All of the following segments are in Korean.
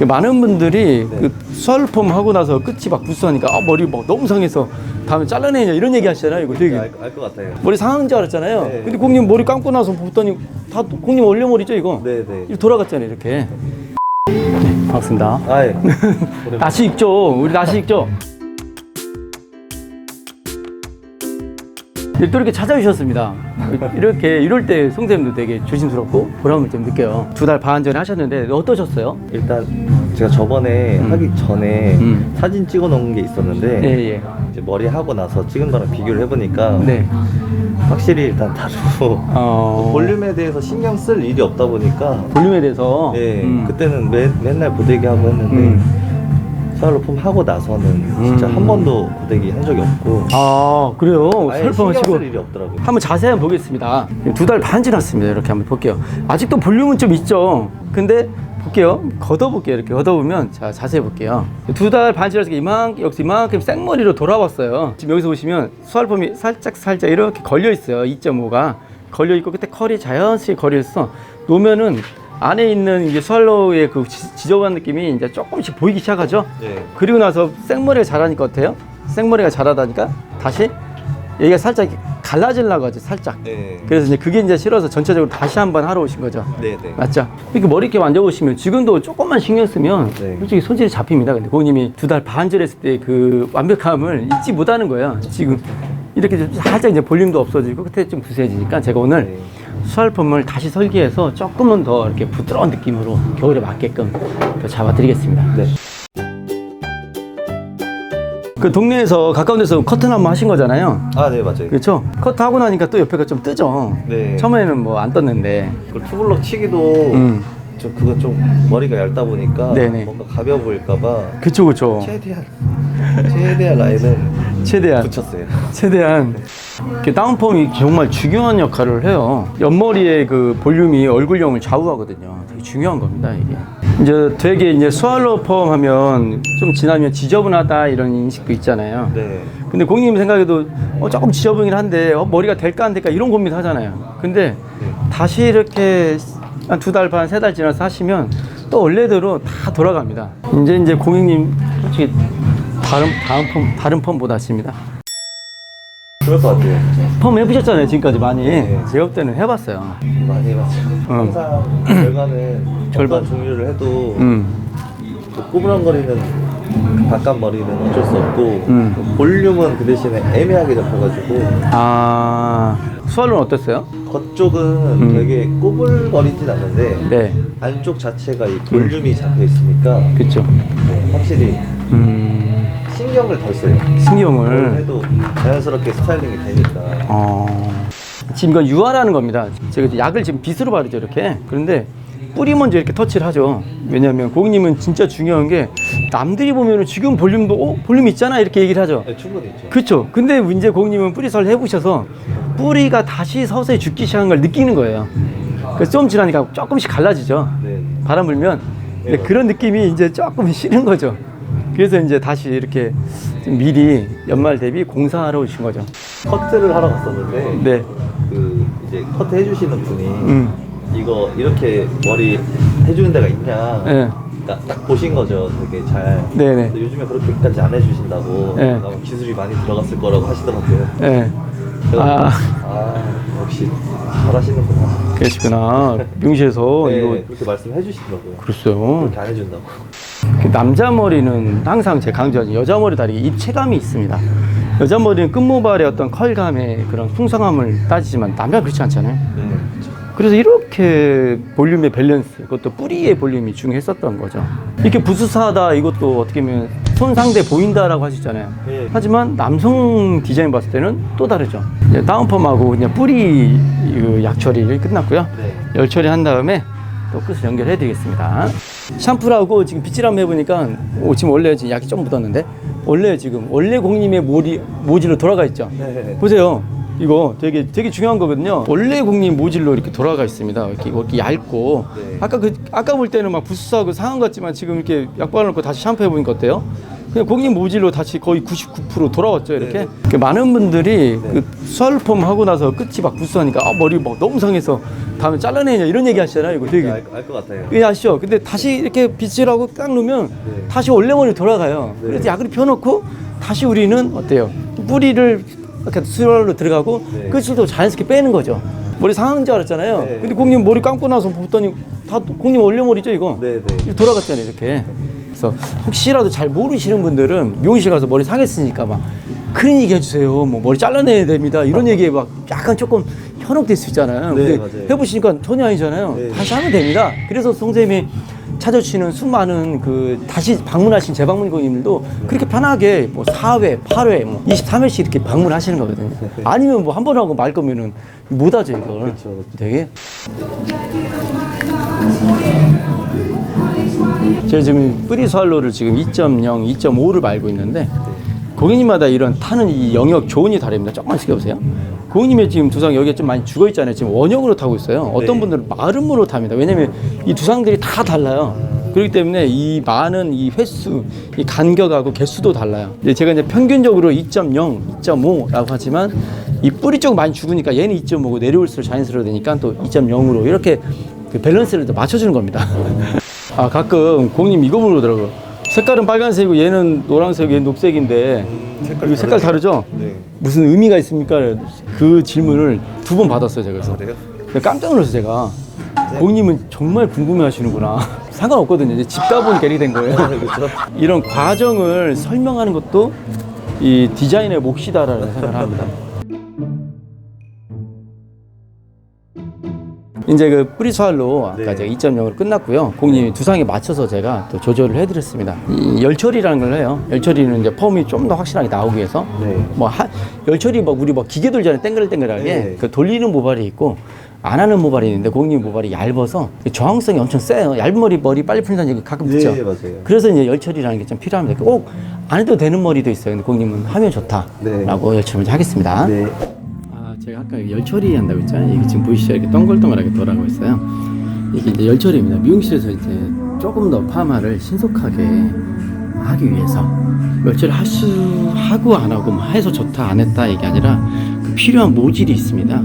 그 많은 분들이 네. 그 수알폼 하고 나서 끝이 막 부스하니까 아, 머리 막 너무 상해서 다음에 잘라내냐 이런 얘기 하시잖아요. 이거 되게 알 것 같아요. 머리 상한 줄 알았잖아요. 네. 근데 공님 머리 감고 나서 봤더니 다 공님 올려머리죠 이거. 네 네. 이렇게 돌아갔잖아요 이렇게. 네, 반갑습니다. 아 예. 나시 익죠. 우리 나시 익죠. 이렇게 찾아주셨습니다. 이렇게 이럴 때 송쌤도 되게 조심스럽고 보람을 좀 느껴요. 두 달 반 전에 하셨는데 어떠셨어요? 일단 제가 저번에 하기 전에 음. 사진 찍어 놓은 게 있었는데 예, 예. 이제 머리 하고 나서 찍은 거랑 비교를 해보니까 네. 확실히 일단 다르고 어, 볼륨에 대해서 신경 쓸 일이 없다 보니까 볼륨에 대해서. 예 음. 그때는 매, 맨날 고데기 하고 했는데 음. 스타일로폼 하고 나서는 진짜 음. 한 번도 고데기 한 적이 없고 아, 그래요? 아예 신경 설명하시고. 쓸 일이 없더라고요. 한번 자세히 한번 보겠습니다. 두 달 반 지났습니다. 이렇게 한번 볼게요. 아직도 볼륨은 좀 있죠. 근데 볼게요. 걷어볼게요. 이렇게 걷어보면 자 자세히 볼게요. 두 달 반 지나서 이만큼 여기서 이만큼 생머리로 돌아왔어요. 지금 여기서 보시면 수알폼이 살짝 살짝 이렇게 걸려 있어요. 2.5가 걸려 있고 끝에 컬이 자연스레 걸려 있어. 놓으면은 안에 있는 이제 수알로의 그 지- 지저분한 느낌이 이제 조금씩 보이기 시작하죠. 예. 그리고 나서 생머리가 자라니까 어때요? 생머리가 자라다니까 다시 얘가 살짝 갈라지려고 하죠 살짝 네. 그래서 이제 그게 이제 싫어서 전체적으로 다시 한번 하러 오신 거죠 네 네. 맞죠? 이렇게 머리 이렇게 만져보시면 지금도 조금만 신경 쓰면 네. 솔직히 손질이 잡힙니다 근데 고객님이 두 달 반절 했을 때 그 완벽함을 잊지 못하는 거예요 지금 이렇게 좀 살짝 이제 볼륨도 없어지고 끝에 좀 구수해지니까 제가 오늘 네. 수알폼을 다시 설계해서 조금은 더 이렇게 부드러운 느낌으로 겨울에 맞게끔 더 잡아드리겠습니다 네. 그 동네에서 가까운 데서 커튼 한번 하신 거잖아요. 아, 네, 맞아요. 그렇죠? 커트 하고 나니까 또 옆에가 좀 뜨죠. 네. 처음에는 뭐 안 떴는데. 그 투블럭 치기도 음. 저 그거 좀 머리가 얇다 보니까 네네. 뭔가 가벼워 보일까봐 그쵸, 그쵸. 최대한 최대한 라인을 최대한. 붙였어요. 최대한. 이렇게 다운펌이 정말 중요한 역할을 해요. 옆머리의 그 볼륨이 얼굴형을 좌우하거든요. 되게 중요한 겁니다, 이게. 이제 되게 이제 스왈로우 펌 하면 좀 지나면 지저분하다 이런 인식도 있잖아요. 네. 근데 고객님 생각에도 어, 조금 지저분이긴 한데 어, 머리가 될까 안 될까 이런 고민 하잖아요. 근데 다시 이렇게 한 두 달 반, 세 달 지나서 하시면 또 원래대로 다 돌아갑니다. 이제 이제 고객님 솔직히 다른 다음 펌 다른 펌보다 습니다 그럴 것 같아요. 펌 해보셨잖아요 지금까지 많이. 네. 볼 때는 해봤어요. 많이 맞죠. 항상 결과는 절반. 종류를 해도 음, 그그 바깥 머리는 어쩔 수 없고 음. 그 볼륨은 그 대신에 애매하게 잡혀가지고 아 수알로는 어땠어요? 겉쪽은 음. 되게 꼬불거리진 않는데 네, 안쪽 자체가 이 볼륨이 잡혀 있으니까 그렇죠. 네, 확실히 음, 신경을 덜 써요. 신경을. 해도 자연스럽게 스타일링이 되니까. 어. 지금 이건 유화라는 겁니다. 제가 약을 지금 빗으로 바르죠, 이렇게. 그런데 뿌리 먼저 이렇게 터치를 하죠. 왜냐하면 고객님은 진짜 중요한 게 남들이 보면은 지금 볼륨도 어 볼륨 있잖아 이렇게 얘기를 하죠. 네, 충분히 있죠. 그렇죠. 근데 이제 고객님은 뿌리설 해보셔서 뿌리가 다시 서서히 죽기 시작한 걸 느끼는 거예요. 그래서 좀 지나니까 조금씩 갈라지죠. 네. 바람 불면 네. 그런 느낌이 이제 조금 싫은 거죠. 그래서 이제 다시 이렇게 좀 미리 연말 대비 공사하러 오신 거죠. 커트를 하러 갔었는데 네. 그 이제 커트 해주시는 분이 음. 이거 이렇게 머리 해주는 데가 있냐 네. 딱, 딱 보신 거죠 되게 잘 네네. 근데 요즘에 그렇게까지 안 해주신다고 네. 아마 기술이 많이 들어갔을 거라고 하시더라고요 네. 그래서 아. 아 역시 잘하시는구나 그러시구나. 미용실에서 네, 이거 그렇게 말씀해 주시더라고요 그랬어요. 그렇게 안 해준다고 그 남자 머리는 항상 제 강조하는 여자 머리 다르게 입체감이 있습니다. 여자 머리는 끝모발의 어떤 컬감의 그런 풍성함을 따지지만 남자는 그렇지 않잖아요. 네. 그래서 이렇게 볼륨의 밸런스, 그것도 뿌리의 볼륨이 중요했었던 거죠. 이렇게 부수사하다 이것도 어떻게 보면 손상돼 보인다라고 하시잖아요. 네. 하지만 남성 디자인 봤을 때는 또 다르죠. 다운펌하고 그냥 뿌리 그 약처리를 끝났고요. 네. 열 처리 한 다음에 또 끝을 연결해 드리겠습니다. 샴푸를 하고 지금 빗질 한번 해보니까 오, 지금 원래 지금 약이 좀 묻었는데 원래 지금 원래 공님의 모리, 모질로 돌아가 있죠. 네. 보세요. 이거 되게 되게 중요한 거거든요. 원래 공님 모질로 이렇게 돌아가 있습니다. 이렇게, 이렇게 얇고 네. 아까 그 아까 볼 때는 막 부스하고 상한 것 같지만 지금 이렇게 약 발라놓고 다시 샴푸해 보니까 어때요? 그냥 고객님 모질로 다시 거의 99% 돌아왔죠 이렇게. 네. 그 많은 분들이 그 수알폼 하고 나서 끝이 막 부스하니까 아 머리 막 너무 상해서 다음에 잘라내냐 이런 얘기 하시잖아요. 이거 되게 알 것 같아요. 예, 아시죠? 근데 다시 이렇게 빗질하고 딱 놓으면 네. 다시 원래 머리 돌아가요. 네. 그래서 약을 펴놓고 다시 우리는 어때요? 뿌리를 이렇게 수혈로 들어가고 네. 끝을 또 자연스럽게 빼는 거죠. 머리 상한 줄 알았잖아요. 네. 근데 공님 머리 감고 나서 봤더니 다 공님 원래 머리죠 이거? 네, 네. 이렇게 돌아갔잖아요 이렇게. 그래서 혹시라도 잘 모르시는 분들은 미용실 가서 머리 상했으니까 막 얘기 해주세요. 뭐 머리 잘라내야 됩니다. 이런 얘기에 막 약간 조금 현혹될 수 있잖아요. 네, 근데 맞아요. 해보시니까 전혀 아니잖아요. 네. 다시 하면 됩니다. 그래서 선생님이 찾아주시는 수많은 그 다시 방문하신 재방문 고객님들도 그렇게 편하게 뭐 4회, 8회, 뭐 23회씩 이렇게 방문하시는 거거든요. 아니면 뭐 한 번 하고 말 거면은 못 하죠, 이걸. 네. 그렇죠. 되게. 제가 지금 뿌리수알로를 지금 2.0, 2.5를 말고 있는데 고객님마다 이런 타는 이 영역 조언이 다릅니다. 조금만 시켜보세요. 고객님의 지금 두상 여기에 좀 많이 죽어 있잖아요. 지금 원형으로 타고 있어요. 어떤 네. 분들은 마름으로 탑니다. 왜냐면 이 두상들이 다 달라요. 그렇기 때문에 이 많은 이 횟수, 이 간격하고 개수도 달라요. 이제 제가 이제 평균적으로 2.0, 2.5라고 하지만 이 뿌리 쪽 많이 죽으니까 얘는 2.5고 내려올수록 자연스러워 되니까 또 2.0으로 이렇게 그 밸런스를 또 맞춰주는 겁니다. 아 가끔 고객님 이거 물어보더라고요. 색깔은 빨간색이고 얘는 노란색이고 얘는 녹색인데 색깔이 이거 색깔 다르죠? 네. 무슨 의미가 있습니까? 그 질문을 두 번 받았어요 제가 그래서 그래요? 깜짝 놀랐어요 제가 고객님은 정말 궁금해 하시는구나 상관없거든요 이제 집 가보니까 이렇게 된 거예요 그렇죠. 이런 과정을 설명하는 것도 이 디자인의 몫이다라는 생각을 합니다 이제 그 뿌리수알로 아까 네. 제가 2.0으로 끝났고요. 고객님이 두상에 맞춰서 제가 또 조절을 해드렸습니다. 이 열처리라는 걸 해요. 열처리는 이제 펌이 좀 더 확실하게 나오기 위해서 네. 뭐 하, 열처리 뭐 우리 뭐 기계 돌잖아요. 땡글땡글하게 네. 그 돌리는 모발이 있고 안 하는 모발이 있는데 고객님 모발이 얇아서 저항성이 엄청 세요. 얇은 머리 머리 빨리 풀린다는 얘기 가끔 듣죠. 네, 맞아요. 그래서 이제 열처리라는 게 좀 필요합니다. 꼭 안 해도 되는 머리도 있어요. 근데 고객님은 하면 좋다라고 열처리 하겠습니다. 네. 아, 제가 아까 열 처리 한다고 했잖아요. 이게 지금 보이시죠? 이렇게 동글동글하게 돌아가고 있어요. 이게 이제 열 처리입니다. 미용실에서 이제 조금 더 파마를 신속하게 하기 위해서 열 처리 할수 하고 안 하고 뭐 해서 좋다 안 했다 이게 아니라 그 필요한 모질이 있습니다.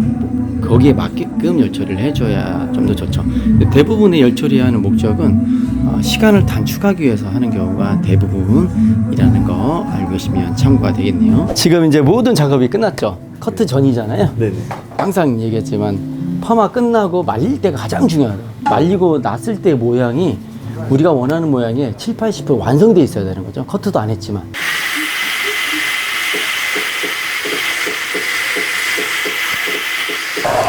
거기에 맞게끔 열 처리를 해줘야 좀 더 좋죠. 대부분의 열 처리하는 목적은 어, 시간을 단축하기 위해서 하는 경우가 대부분이라는 거 알고 계시면 참고가 되겠네요. 지금 이제 모든 작업이 끝났죠. 커트 전이잖아요. 네네. 항상 얘기했지만 파마 끝나고 말릴 때가 가장 중요하다. 말리고 났을 때 모양이 우리가 원하는 모양이 7, 80% 완성돼 있어야 되는 거죠. 커트도 안 했지만.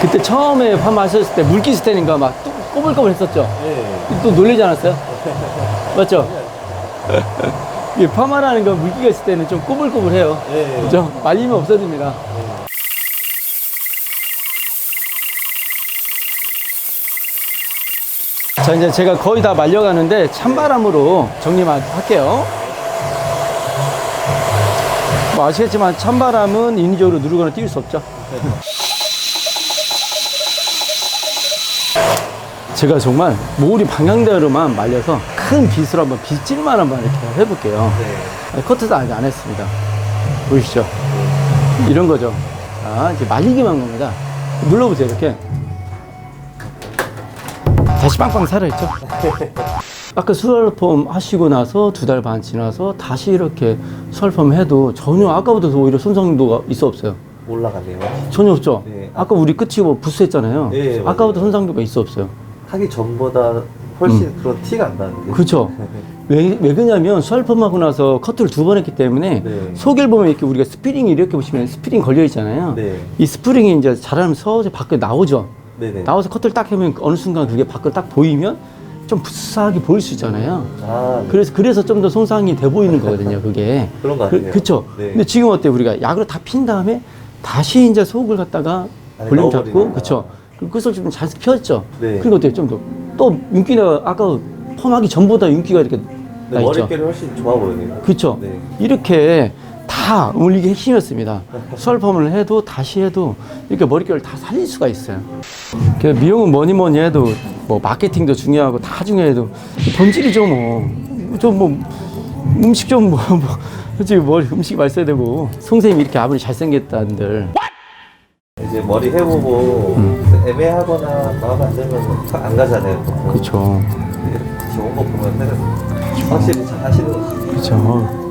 그때 처음에 파마 하셨을 때 물기 스텐인가 막또 꼬불꼬불 했었죠. 네. 또 놀리지 않았어요? 맞죠? 이 파마라는 건 물기가 있을 때는 좀 꼬불꼬불해요. 네. 그죠? 말리면 없어집니다. 자, 이제 제가 거의 다 말려가는데 찬바람으로 정리만 할게요. 뭐 아시겠지만 찬바람은 인위적으로 누르거나 띄울 수 없죠. 제가 정말 모리 방향대로만 말려서 큰 빗으로 한번 빗질만 한번 이렇게 해볼게요. 네. 아니, 커트도 아직 안 했습니다. 보이시죠? 이런 거죠. 자, 이제 말리기만 한 겁니다. 눌러보세요, 이렇게. 다시 빵빵 살아있죠? 아까 수혈펌 하시고 나서 두 달 반 지나서 다시 이렇게 수혈펌 해도 전혀 아까보다 더 오히려 손상도가 있어 없어요? 올라가네요. 전혀 없죠? 네. 아까 우리 끝이 뭐 부스했잖아요. 네. 아까보다 손상도가 있어 없어요? 하기 전보다 훨씬 그런 티가 안 나는데. 음. 그렇죠. 왜, 왜 그러냐면 수혈펌하고 나서 커트를 두 번 했기 때문에 네. 속을 보면 이렇게 우리가 스프링이 이렇게 보시면 스프링 걸려 있잖아요. 네. 이 스프링이 이제 잘하면 서서히 밖에 나오죠. 네네. 나와서 커트를 딱 하면 어느 순간 그게 밖으로 딱 보이면 좀 부스하게 보일 수 있잖아요. 아, 네. 그래서 그래서 좀 더 손상이 돼 보이는 거거든요. 그게. 그런 것 같네요. 그, 쵸 네. 근데 지금 어때? 요 우리가 약으로 다 핀 다음에 다시 이제 속을 갖다가 안에 볼륨 잡고 넣어버리니까. 그쵸? 그 끝을 좀잘 펴졌죠. 네. 그리고 어때요? 좀 더 또 윤기가 아까 펌하기 전보다 윤기가 이렇게 네, 나 있죠. 머릿결이 훨씬 좋아 보이네요. 그렇죠. 네. 이렇게 다 오늘 이게 핵심이었습니다. 수혈펌을 해도 다시 해도 이렇게 머릿결을 다 살릴 수가 있어요. 그 미용은 뭐니 뭐니 해도 뭐 마케팅도 중요하고 다 중요해도 본질이죠 뭐. 좀 뭐 음식 좀 뭐, 뭐 솔직히 머리 음식 맛있어야 되고 선생님이 이렇게 아무리 잘생겼다는들 이제 머리 해보고 음. 애매하거나 마음 안 들면 안 가잖아요. 그렇죠 좋은 거 보면은 확실히 잘 하시는 것 같아요. 그렇죠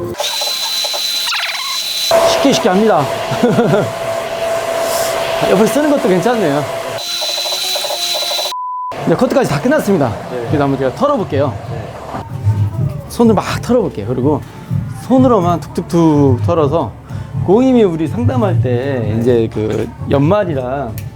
쉽게 쉽게 합니다. 옆에 쓰는 것도 괜찮네요. 네, 커트까지 다 끝났습니다. 그래서 한번 제가 털어볼게요. 손으로 막 털어볼게요. 그리고 손으로만 툭툭툭 털어서 고객님이 우리 상담할 때 이제 그 연말이랑 네. 그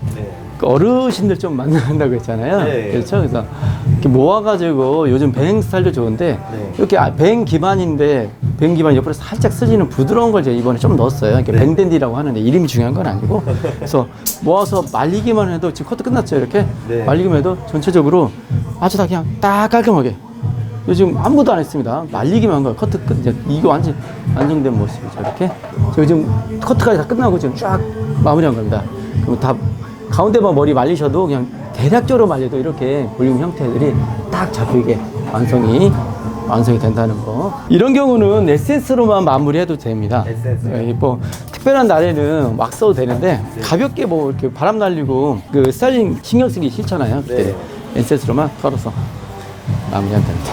어르신들 좀 만난다고 했잖아요. 네. 그렇죠. 그래서 이렇게 모아가지고 요즘 배행 스타일도 좋은데 네. 이렇게 아- 배행 기반인데 배행 기반 옆으로 살짝 쓰지는 부드러운 걸 제가 이번에 좀 넣었어요. 이렇게 네. 뱅댄디라고 하는데 이름이 중요한 건 아니고 그래서 모아서 말리기만 해도 지금 커트 끝났죠. 이렇게 네. 말리기만 해도 전체적으로 아주 다 그냥 딱 깔끔하게 요즘 아무것도 안 했습니다. 말리기만 한 거예요. 커트 끝. 이제 이거 완전 안정된 모습이죠. 이렇게. 저 지금 커트까지 다 끝나고 지금 쫙 마무리한 겁니다. 그럼 다 가운데만 머리 말리셔도 그냥 대략적으로 말려도 이렇게 볼륨 형태들이 딱 잡히게 완성이 완성이 된다는 거. 이런 경우는 에센스로만 마무리해도 됩니다. 에센스요? 예, 뭐 특별한 날에는 막 써도 되는데 가볍게 뭐 이렇게 바람 날리고 그 스타일링 신경 쓰기 싫잖아요. 그때 네. 에센스로만 털어서 마무리하면 됩니다.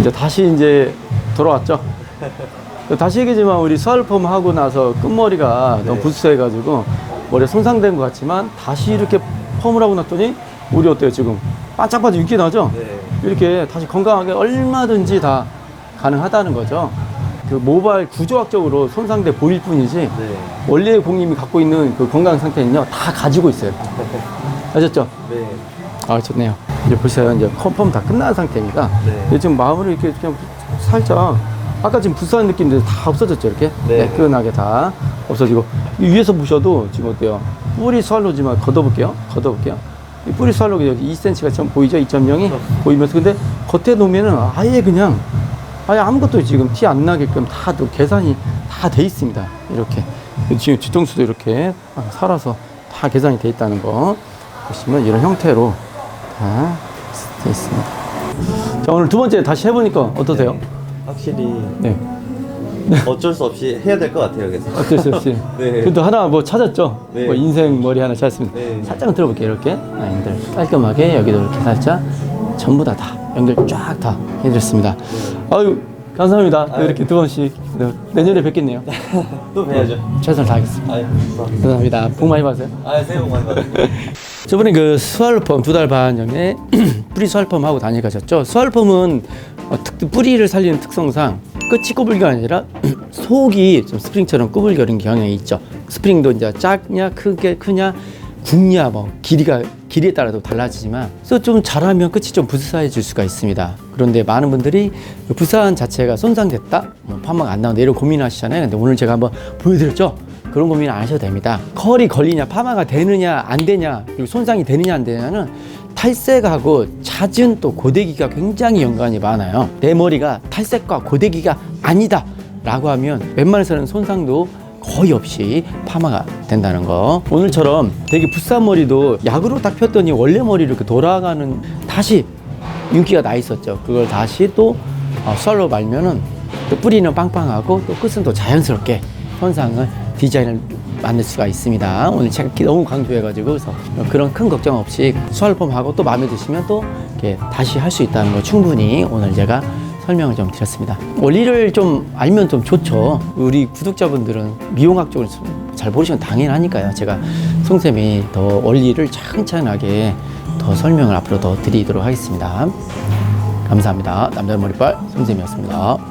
이제 다시 이제 돌아왔죠. 다시 얘기지만 우리 수알펌 하고 나서 끝머리가 너무 네. 부스해가지고 머리 손상된 것 같지만 다시 이렇게 펌을 하고 났더니 우리 어때요 지금 반짝반짝 윤기 나죠? 네. 이렇게 다시 건강하게 얼마든지 다 가능하다는 거죠. 그 모발 구조학적으로 손상돼 보일 뿐이지 네. 원래 공님이 갖고 있는 그 건강 상태는요 다 가지고 있어요. 아셨죠? 네. 아 좋네요. 이제 보세요. 이제 컨펌 다 끝난 상태니까 네. 지금 마음을 이렇게 그냥 살짝 아까 지금 부스한 느낌인데 다 없어졌죠 이렇게 네. 매끈하게 다 없어지고 이 위에서 보셔도 지금 어때요? 뿌리 스왈로지만 걷어볼게요. 걷어볼게요. 이 뿌리 스왈로가 여기 2cm가 좀 보이죠? 2.0이 보이면서 근데 겉에 놓으면은 아예 그냥 아예 아무것도 지금 티 안 나게끔 다또 계산이 다 돼 있습니다. 이렇게 지금 뒤통수도 이렇게 살아서 다 계산이 돼 있다는 거 보시면 이런 형태로 다 돼 있습니다. 자 오늘 두 번째 다시 해보니까 어떠세요? 확실히 네. 어쩔 수 없이 해야 될 것 같아요. 그래서. 어쩔 수 없이. 네. 그래도 하나 뭐 찾았죠? 네. 뭐 인생 머리 하나 찾았습니다. 네. 살짝 들어볼게요, 이렇게. 라인들 깔끔하게 여기도 이렇게 살짝 전부 다 다 연결 쫙 다 해드렸습니다. 아유, 감사합니다. 또 아유. 이렇게 두 번씩 네, 내년에 뵙겠네요. 또 뵈야죠. 최선을 다하겠습니다. 아유, 감사합니다. 감사합니다. 복 많이 받으세요. 아, 새해 복 많이 받으세요. 저번에 그 수알펌 두 달 반 전에 뿌리 수알펌 하고 다녀가셨죠? 수알펌은 어, 특, 뿌리를 살리는 특성상 끝이 꼬불기가 아니라 속이 좀 스프링처럼 꼬불거리는 경향이 있죠. 스프링도 이제 작냐 크게 크냐 굵냐 뭐 길이가 길이에 따라도 달라지지만 그래서 좀 잘하면 끝이 좀 부스해질 수가 있습니다. 그런데 많은 분들이 그 부스한 자체가 손상됐다, 뭐 파마가 안 나온다 이런 고민하시잖아요. 근데 오늘 제가 한번 보여드렸죠. 그런 고민 안 하셔도 됩니다. 컬이 걸리냐, 파마가 되느냐, 안 되냐, 그리고 손상이 되느냐, 안 되냐는 탈색하고 잦은 또 고데기가 굉장히 연관이 많아요. 내 머리가 탈색과 고데기가 아니다. 라고 하면 웬만해서는 손상도 거의 없이 파마가 된다는 거. 오늘처럼 되게 부싼 머리도 약으로 딱 폈더니 원래 머리로 이렇게 돌아가는 다시 윤기가 나 있었죠. 그걸 다시 또 어, 썰로 말면은 또 뿌리는 빵빵하고 또 끝은 또 자연스럽게 현상을 디자인을 만들 수가 있습니다. 오늘 제가 너무 강조해가지고 그래서 그런 큰 걱정 없이 수활펌하고 또 마음에 드시면 또 이렇게 다시 할 수 있다는 거 충분히 오늘 제가 설명을 좀 드렸습니다. 원리를 좀 알면 좀 좋죠. 우리 구독자분들은 미용학 쪽을 좀잘 모르시면 당연하니까요. 제가 송쌤이 더 원리를 차근차근하게 더 설명을 앞으로 더 드리도록 하겠습니다. 감사합니다. 남자 머리빨 송쌤이었습니다.